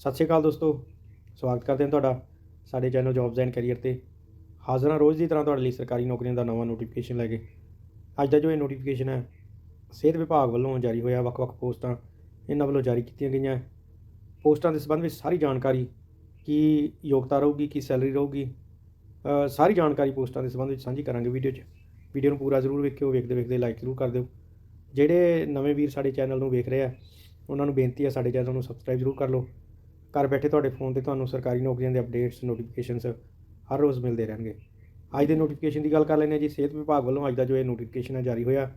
ਸਤਿ ਸ਼੍ਰੀ ਅਕਾਲ ਦੋਸਤੋ, ਸਵਾਗਤ ਕਰਦੇ ਹਾਂ ਤੁਹਾਡਾ ਸਾਡੇ ਚੈਨਲ ਜੌਬਸ ਐਂਡ ਕੈਰੀਅਰ ਤੇ। ਹਾਜ਼ਰ ਹਾਂ ਰੋਜ਼ ਦੀ ਤਰ੍ਹਾਂ ਤੁਹਾਡੇ ਲਈ ਸਰਕਾਰੀ ਨੌਕਰੀਆਂ ਦਾ ਨਵਾਂ ਨੋਟੀਫਿਕੇਸ਼ਨ ਲੈ ਕੇ। ਅੱਜ ਦਾ ਜੋ ਇਹ ਨੋਟੀਫਿਕੇਸ਼ਨ ਹੈ, ਸਿਹਤ ਵਿਭਾਗ ਵੱਲੋਂ ਜਾਰੀ ਹੋਇਆ ਵੱਖ-ਵੱਖ ਪੋਸਟਾਂ, ਇਹਨਾਂ ਵੱਲੋਂ ਜਾਰੀ ਕੀਤੀਆਂ ਗਈਆਂ ਪੋਸਟਾਂ ਦੇ ਸੰਬੰਧ ਵਿੱਚ ਸਾਰੀ ਜਾਣਕਾਰੀ ਕੀ ਯੋਗਤਾ ਰਹੂਗੀ, ਕੀ ਸੈਲਰੀ ਰਹੂਗੀ ਸਾਰੀ ਜਾਣਕਾਰੀ ਪੋਸਟਾਂ ਦੇ ਸੰਬੰਧ ਵਿੱਚ ਸਾਂਝੀ ਕਰਾਂਗੇ ਵੀਡੀਓ 'ਚ। ਵੀਡੀਓ ਨੂੰ ਪੂਰਾ ਜ਼ਰੂਰ ਵੇਖਿਓ, ਵੇਖਦੇ ਵੇਖਦੇ ਲਾਈਕ ਜ਼ਰੂਰ ਕਰ ਦਿਓ। ਜਿਹੜੇ ਨਵੇਂ ਵੀਰ ਸਾਡੇ ਚੈਨਲ ਨੂੰ ਵੇਖ ਰਹੇ ਆ, ਉਹਨਾਂ ਨੂੰ ਬੇਨਤੀ ਹੈ ਸਾਡੇ ਚੈਨਲ ਨੂੰ ਸਬਸਕ੍ਰਾਈਬ ਜ਼ਰੂਰ ਕਰ ਲਓ। ਘਰ ਬੈਠੇ ਤੁਹਾਡੇ ਫੋਨ ਤੇ ਤੁਹਾਨੂੰ ਸਰਕਾਰੀ ਨੌਕਰੀਆਂ ਦੇ ਅਪਡੇਟਸ ਨੋਟੀਫਿਕੇਸ਼ਨਸ ਹਰ ਰੋਜ਼ ਮਿਲਦੇ ਰਹਿਣਗੇ। ਅੱਜ ਦੇ ਨੋਟੀਫਿਕੇਸ਼ਨ ਦੀ ਗੱਲ ਕਰ ਲੈਂਦੇ ਹਾਂ ਜੀ। ਸਿਹਤ ਵਿਭਾਗ ਵੱਲੋਂ ਅੱਜ ਦਾ ਜੋ ਇਹ ਨੋਟੀਫਿਕੇਸ਼ਨ ਹੈ ਜਾਰੀ ਹੋਇਆ,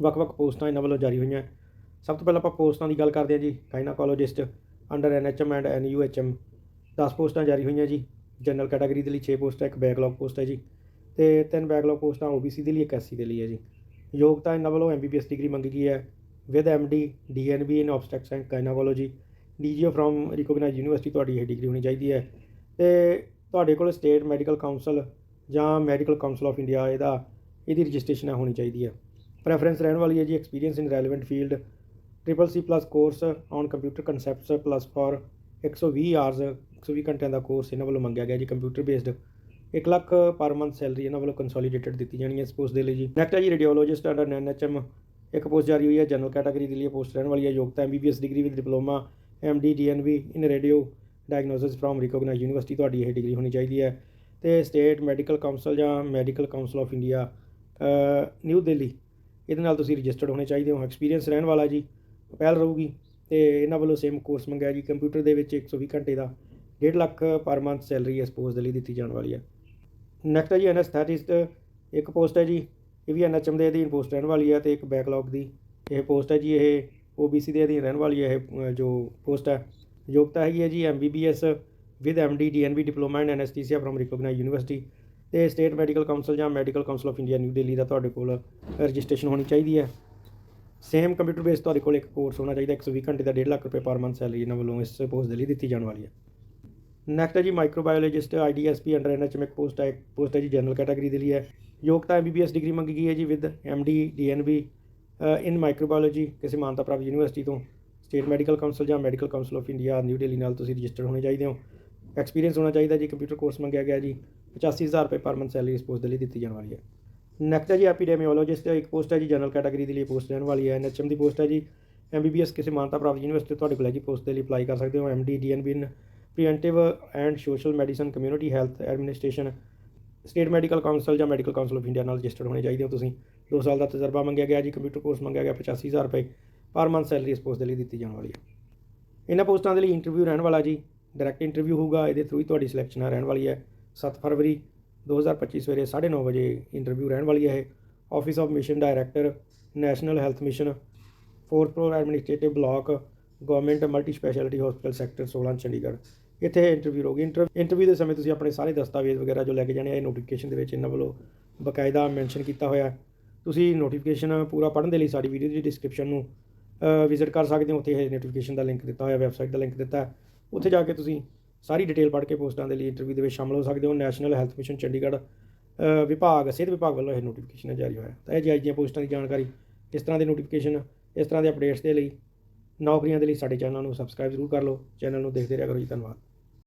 ਵੱਖ-ਵੱਖ ਪੋਸਟਾਂ ਇਹਨਾਂ ਵੱਲੋਂ ਜਾਰੀ ਹੋਈਆਂ। ਸਭ ਤੋਂ ਪਹਿਲਾਂ ਆਪਾਂ ਪੋਸਟਾਂ ਦੀ ਗੱਲ ਕਰਦੇ ਹਾਂ ਜੀ gynaecologist under NHM and NUHM 10 ਪੋਸਟਾਂ ਜਾਰੀ ਹੋਈਆਂ ਜੀ। ਜਨਰਲ ਕੈਟਾਗਰੀ ਦੇ ਲਈ 6 ਪੋਸਟਾਂ, ਇੱਕ ਬੈਕਲੌਗ ਪੋਸਟ ਹੈ ਜੀ। ਤੇ ਤਿੰਨ ਬੈਕਲੌਗ ਪੋਸਟਾਂ ਓਬੀਸੀ ਦੇ ਲਈ, ਇੱਕ ਐਸਸੀ ਦੇ ਲਈ ਹੈ ਜੀ। ਯੋਗਤਾ ਇਹਨਾਂ ਵੱਲੋਂ ਐਮਬੀਬੀਐਸ ਡਿਗਰੀ ਮੰਗੀ ਗਈ ਹੈ। With MD DNB in obstetrics and gynaecology DGO from recognised university ਤੁਹਾਡੀ ਇਹ ਡਿਗਰੀ ਹੋਣੀ ਚਾਹੀਦੀ ਹੈ। ਤੇ ਤੁਹਾਡੇ ਕੋਲ ਸਟੇਟ ਮੈਡੀਕਲ ਕਾਉਂਸਲ ਜਾਂ ਮੈਡੀਕਲ ਕਾਉਂਸਲ ਆਫ ਇੰਡੀਆ ਇਹਦਾ, ਇਹਦੀ ਰਜਿਸਟ੍ਰੇਸ਼ਨ ਹੋਣੀ ਚਾਹੀਦੀ ਹੈ। ਪ੍ਰੈਫਰੈਂਸ ਰਹਿਣ ਵਾਲੀ ਹੈ ਜੀ experience in relevant field triple C plus course on computer concepts plus for 120 hours 120 ਘੰਟਿਆਂ ਦਾ ਕੋਰਸ ਇਹਨਾਂ ਵੱਲੋਂ ਮੰਗਿਆ ਗਿਆ ਜੀ computer based 1 lakh per month salary ਇਹਨਾਂ ਵੱਲੋਂ ਕੰਸੋਲੀਡੇਟਡ ਦਿੱਤੀ ਜਾਣੀ ਹੈ ਇਸ ਪੋਸਟ ਦੇ ਲਈ ਜੀ। ਨੈਕਸਟ ਹੈ ਜੀ ਰੇਡੀਓਲੋਜਿਸਟ ਅੰਡਰ ਐਨਐਚਐਮ ਇੱਕ ਪੋਸਟ ਜਾਰੀ ਹੋਈ ਹੈ ਜਨਰਲ ਕੈਟਾਗਰੀ ਦੇ ਲਈ ਪੋਸਟ ਰਹਿਣ ਵਾਲੀ ਹੈ, ਯੋਗਤਾ MBBS degree with diploma MD B in radio diagnosis from recognised university ਤੁਹਾਡੀ ਇਹ ਡਿਗਰੀ ਹੋਣੀ ਚਾਹੀਦੀ ਹੈ। ਤੇ ਸਟੇਟ ਮੈਡੀਕਲ ਕਾਉਂਸਲ ਜਾਂ medical council of India New Delhi ਇਹਦੇ ਨਾਲ ਤੁਸੀਂ ਰਜਿਸਟਰਡ ਹੋਣੇ ਚਾਹੀਦੇ ਹੋ। ਐਕਸਪੀਰੀਅੰਸ ਰਹਿਣ ਵਾਲਾ ਜੀ ਪਹਿਲ ਰਹੂਗੀ। ਤੇ ਇਹਨਾਂ ਵੱਲੋਂ ਸੇਮ ਕੋਰਸ ਮੰਗਿਆ ਜੀ ਕੰਪਿਊਟਰ ਦੇ ਵਿੱਚ 120 ਘੰਟੇ ਦਾ 1.5 ਲੱਖ ਪਰ ਮੰਥ ਸੈਲਰੀ ਇਸ ਪੋਸਟ ਦੇ ਲਈ ਦਿੱਤੀ ਜਾਣ ਵਾਲੀ ਹੈ। ਨੈਕਸਟ ਹੈ ਜੀ ਐਨਐਸਥੈਟਿਸਟ ਇੱਕ ਪੋਸਟ ਹੈ ਜੀ, ਇਹ ਵੀ ਐਨਐਚਐਮ ਦੇ ਅਧੀਨ ਪੋਸਟ ਰਹਿਣ ਵਾਲੀ ਹੈ ਤੇ ਇੱਕ ਬੈਕਲੌਗ ਦੀ ਇਹ ਪੋਸਟ ਹੈ ਜੀ। ਇਹ ਓਬੀਸੀ ਦੇ ਅਧੀਨ ਰਹਿਣ ਵਾਲੀ ਇਹ ਜੋ ਪੋਸਟ ਹੈ। ਯੋਗਤਾ ਹੈਗੀ ਹੈ ਜੀ MBBS with MD DNB diploma in anaesthesia from recognised university ਤੇ ਸਟੇਟ ਮੈਡੀਕਲ ਕਾਉਂਸਲ ਜਾਂ medical council of India New Delhi ਦਾ ਤੁਹਾਡੇ ਕੋਲ ਰਜਿਸਟ੍ਰੇਸ਼ਨ ਹੋਣੀ ਚਾਹੀਦੀ ਹੈ। ਸੇਮ ਕੰਪਿਊਟਰ ਬੇਸ ਤੁਹਾਡੇ ਕੋਲ ਇੱਕ ਕੋਰਸ ਹੋਣਾ ਚਾਹੀਦਾ 120 ਘੰਟੇ ਦਾ 1.5 ਲੱਖ ਰੁਪਏ ਪਰ ਮੰਥ ਸੈਲਰੀ ਇਹਨਾਂ ਵੱਲੋਂ ਇਸ ਪੋਸਟ ਦੇ ਲਈ ਦਿੱਤੀ ਜਾਣ ਵਾਲੀ ਹੈ। ਨੈਕਸਟ ਹੈ ਜੀ ਮਾਈਕਰੋਬਾਇਓਲੋਜਿਸਟ ਆਈਡੀਐਸਪੀ ਅੰਡਰ ਐਨਐਚਐਮ ਇੱਕ ਪੋਸਟ ਹੈ ਪੋਸਟ ਹੈ ਜੀ ਜਨਰਲ ਕੈਟਾਗਰੀ ਦੇ ਲਈ ਹੈ। ਯੋਗਤਾ ਐਮਬੀਬੀਐਸ ਡਿਗਰੀ ਮੰਗੀ ਗਈ ਹੈ ਜੀ with MD DNB in microbiology ਕਿਸੇ ਮਾਨਤਾ ਪ੍ਰਾਪਤ ਯੂਨੀਵਰਸਿਟੀ ਤੋਂ ਸਟੇਟ ਮੈਡੀਕਲ ਕਾਉਂਸਲ ਜਾਂ medical council of India New Delhi ਨਾਲ ਤੁਸੀਂ ਰਜਿਸਟਰਡ ਹੋਣੇ ਚਾਹੀਦੇ ਹੋ। ਐਕਸਪੀਰੀਅੰਸ ਹੋਣਾ ਚਾਹੀਦਾ ਜੀ ਕੰਪਿਊਟਰ ਕੋਰਸ ਮੰਗਿਆ ਗਿਆ ਜੀ 85000 ਰੁਪਏ ਪਰ ਮੰਥ ਸੈਲਰੀ ਇਸ ਪੋਸਟ ਦੇ ਲਈ ਦਿੱਤੀ ਜਾਣ ਵਾਲੀ ਹੈ। ਨੈਕਸਟ ਹੈ ਜੀ ਐਪੀਡੈਮੀਓਲੋਜਿਸਟ ਇੱਕ ਪੋਸਟ ਹੈ ਜੀ ਜਨਰਲ ਕੈਟਾਗਰੀ ਦੇ ਲਈ ਪੋਸਟ ਰਹਿਣ ਵਾਲੀ ਹੈ। ਐਨਐਚਐਮ ਦੀ ਪੋਸਟ ਹੈ ਜੀ। ਐਮਬੀਬੀਐਸ ਕਿਸੇ ਮਾਨਤਾ ਪ੍ਰਾਪਤ ਯੂਨੀਵਰਸਿਟੀ ਤੁਹਾਡੇ ਕੋਲ ਹੈ ਜੀ ਪੋਸਟ ਦੇ ਲਈ ਅਪਲਾਈ ਕਰ ਸਕਦੇ ਹੋ। MD DNB in preventive and social medicine community health administration state medical council ਜਾਂ ਮੈਡੀਕਲ ਕਾਉਂਸਲ ਆਫ ਇੰਡੀਆ ਨਾਲ ਰਜਿਸਟਰਡ ਹੋਣੇ ਚਾਹੀਦੇ ਹੋ ਤੁਸੀਂ। 2 ਸਾਲ ਦਾ ਤਜਰਬਾ ਮੰਗਿਆ ਗਿਆ ਜੀ, ਕੰਪਿਊਟਰ ਕੋਰਸ ਮੰਗਿਆ ਗਿਆ 85000 ਰੁਪਏ ਪਰ ਮੰਥ ਸੈਲਰੀ ਇਸ ਪੋਸਟ ਦੇ ਲਈ ਦਿੱਤੀ ਜਾਣ ਵਾਲੀ ਹੈ। ਇਹਨਾਂ ਪੋਸਟਾਂ ਦੇ ਲਈ ਇੰਟਰਵਿਊ ਰਹਿਣ ਵਾਲਾ ਜੀ, ਡਾਇਰੈਕਟ ਇੰਟਰਵਿਊ ਹੋਊਗਾ, ਇਹਦੇ ਥਰੂ ਹੀ ਤੁਹਾਡੀ ਸਿਲੈਕਸ਼ਨ ਰਹਿਣ ਵਾਲੀ ਹੈ। 7 ਫਰਵਰੀ 2025 ਸਵੇਰੇ 9:30 ਵਜੇ ਇੰਟਰਵਿਊ ਰਹਿਣ ਵਾਲੀ ਹੈ ਇਹ। Office of mission director, national health mission, fourth floor administrative block, government multi speciality hospital sector 16 Chandigarh. ਇੱਥੇ ਇੰਟਰਵਿਊ ਹੋਗੀ ਇੰਟਰਵਿਊ ਦੇ ਸਮੇਂ ਤੁਸੀਂ ਆਪਣੇ ਸਾਰੇ ਦਸਤਾਵੇਜ਼ ਵਗੈਰਾ ਜੋ ਲੈ ਕੇ ਜਾਣੇ ਆ, ਇਹ ਨੋਟੀਫਿਕੇਸ਼ਨ ਦੇ ਵਿੱਚ ਇਹਨਾਂ ਵੱਲੋਂ ਬਕਾਇਦਾ ਮੈਂਸ਼ਨ ਕੀਤਾ ਹੋਇਆ। ਤੁਸੀਂ ਨੋਟੀਫਿਕੇਸ਼ਨ ਪੂਰਾ ਪੜ੍ਹਨ ਦੇ ਲਈ ਸਾਡੀ ਵੀਡੀਓ ਦੀ ਡਿਸਕ੍ਰਿਪਸ਼ਨ ਨੂੰ ਵਿਜ਼ਿਟ ਕਰ ਸਕਦੇ ਹੋ। ਉੱਥੇ ਇਹ ਨੋਟੀਫਿਕੇਸ਼ਨ ਦਾ ਲਿੰਕ ਦਿੱਤਾ ਹੋਇਆ ਵੈਬਸਾਈਟ ਦਾ ਲਿੰਕ ਦਿੱਤਾ। ਹੈ ਉੱਥੇ ਜਾ ਕੇ ਤੁਸੀਂ ਸਾਰੀ ਡਿਟੇਲ ਪੜ੍ਹ ਕੇ ਪੋਸਟਾਂ ਦੇ ਲਈ ਇੰਟਰਵਿਊ ਦੇ ਵਿੱਚ ਸ਼ਾਮਲ ਹੋ ਸਕਦੇ ਹੋ। ਨੈਸ਼ਨਲ ਹੈਲਥ ਮਿਸ਼ਨ ਚੰਡੀਗੜ੍ਹ ਵਿਭਾਗ, ਸਿਹਤ ਵਿਭਾਗ ਵੱਲੋਂ ਇਹ ਨੋਟੀਫਿਕੇਸ਼ਨ ਜਾਰੀ ਹੋਇਆ। ਤਾਂ ਇਹ ਜੀ ਅੱਜ ਦੀਆਂ ਪੋਸਟਾਂ ਦੀ ਜਾਣਕਾਰੀ ਇਸ ਤਰ੍ਹਾਂ ਦੇ ਨੋਟੀਫਿਕੇਸ਼ਨ ਇਸ ਤਰ੍ਹਾਂ ਦੇ ਅਪਡੇਟਸ ਦੇ ਲਈ ਨੌਕਰੀਆਂ ਦੇ ਲਈ ਸਾਡੇ ਚੈਨਲ ਨੂੰ ਸਬਸਕ੍ਰਾਈਬ ਜ਼ਰੂਰ ਕਰ ਲਓ। ਚੈਨਲ ਨੂੰ ਦੇਖਦੇ ਰਿਹਾ ਕਰੋ ਜੀ। ਧੰਨਵਾਦ।